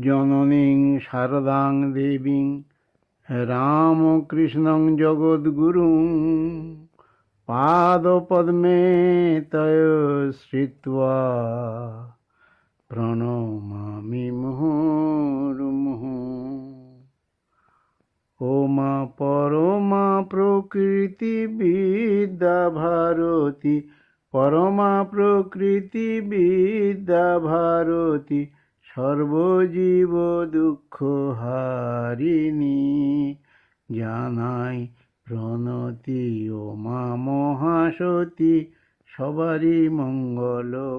জননীং শারদাং দেবীং রামকৃষ্ণং জগদ্গুরুং পাদপদ্মে তয় শ্রিত্বা প্রণমামি মুহুর্মুহু। ও মা পরমা প্রকৃতি বিদ্যা ভারতী পরমা প্রকৃতি বিদ্যা ভারতী সর্বজীব দুঃখ হারিণী জানাই প্রণতি ও মা মহাসতী সবারই মঙ্গলকারিণী।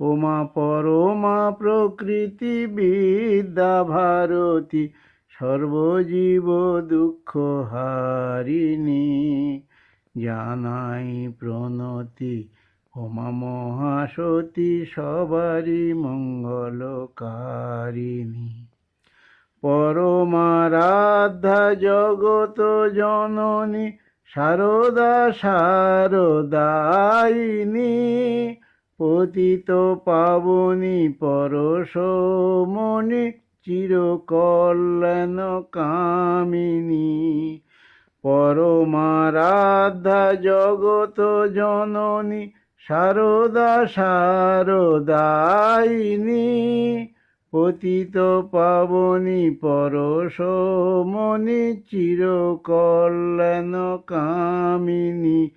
ও মা পরমা প্রকৃতি বিদ্যা ভারতী সর্বজীব দুঃখ হারিণী জানাই প্রণতি ওমা মহাসতী সবারই মঙ্গলকারিণী। পরমারাধ্যা জগত জননী, সারদা শারদায়িনী পতিত পাবনী পরশমণি চিরকল্যাণ কামিনী পরমারাধ্যা জগত জননী শারদা শারদায়িনী পতিত পাবনি পরশমণি চিরকল্যাণ কামিনী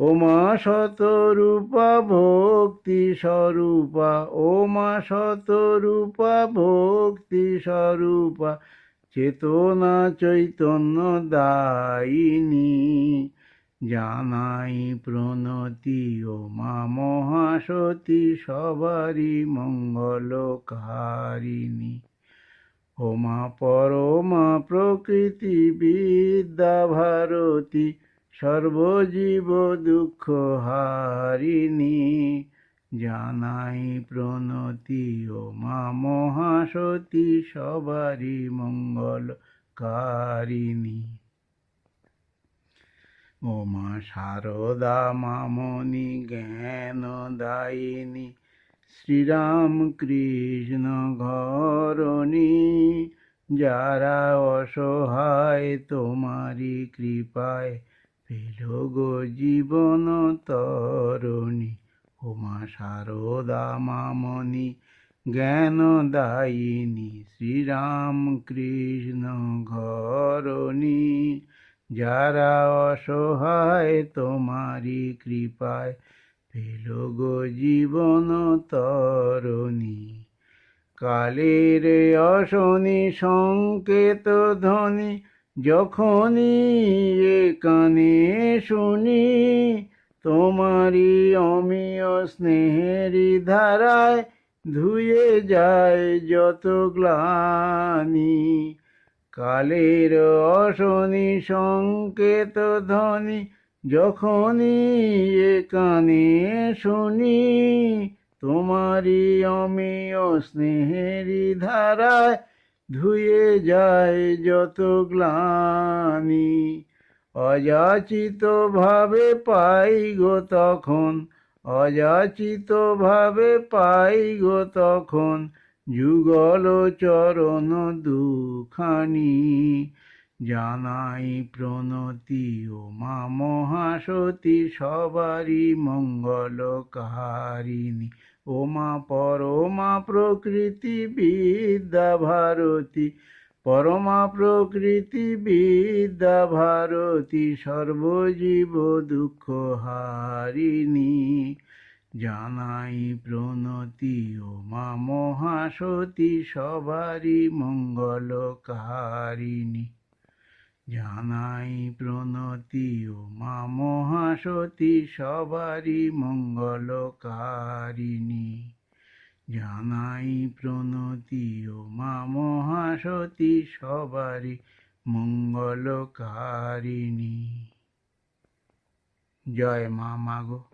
ওমা শতরূপা ভক্তি স্বরূপা, ওমা শতরূপা ভক্তি স্বরূপা, চেতনা চৈতন্য দায়িনী। জানাই প্রণতি ও মা মহাসতী সবারই মঙ্গলকারিণী। ও মা পরমা প্রকৃতি বিদ্যা ভারতী সর্বজীব দুঃখ হারিণী জানাই প্রণতি ও মা মহাসতী সবারই মঙ্গলকারিণী। ও মা শারদা মামনি জ্ঞান দায়িনী, শ্রীরাম কৃষ্ণ ঘরণী, যারা অসহায় তোমারি কৃপায় পেল গো জীবন তরণী। ও মা শারদা মামনি জ্ঞান দায়িনী, শ্রীরাম কৃষ্ণ ঘরণী যারা অসহায় তোমারি কৃপায় পেল গো জীবন তরণী। কালের অশনি সংকেত ধ্বনি যখনই এ কানে শুনি তোমারি অমিয় স্নেহেরি ধারায় ধুয়ে যায় যত গ্লানি। কালের অশনি সংকেত ধ্বনি যখনই কানে শুনি তোমারি অমিয় স্নেহেরি ধারায় ধুয়ে যায় যত গ্লানি। অযাচিত ভাবে পাই গো তখন অযাচিত ভাবে পাই গো তখন যুগল চরণ দুখানি জানাই প্রণতি ও মা মহাসতী সবারই মঙ্গলকারিণী। ও মা পরমা প্রকৃতি বিদ্যা ভারতী, পরমা প্রকৃতি বিদ্যা ভারতী, সর্বজীব দুঃখ হারিণী। জানাই প্রণতি ও মা মহাসতী সবারই মঙ্গলকারিণী। জানাই প্রণতি ও মা মহাসতী সবারই মঙ্গলকারিণী। জানাই প্রণতি ও মা মহাসতী সবারই মঙ্গলকারিণী। জয় মা মাগো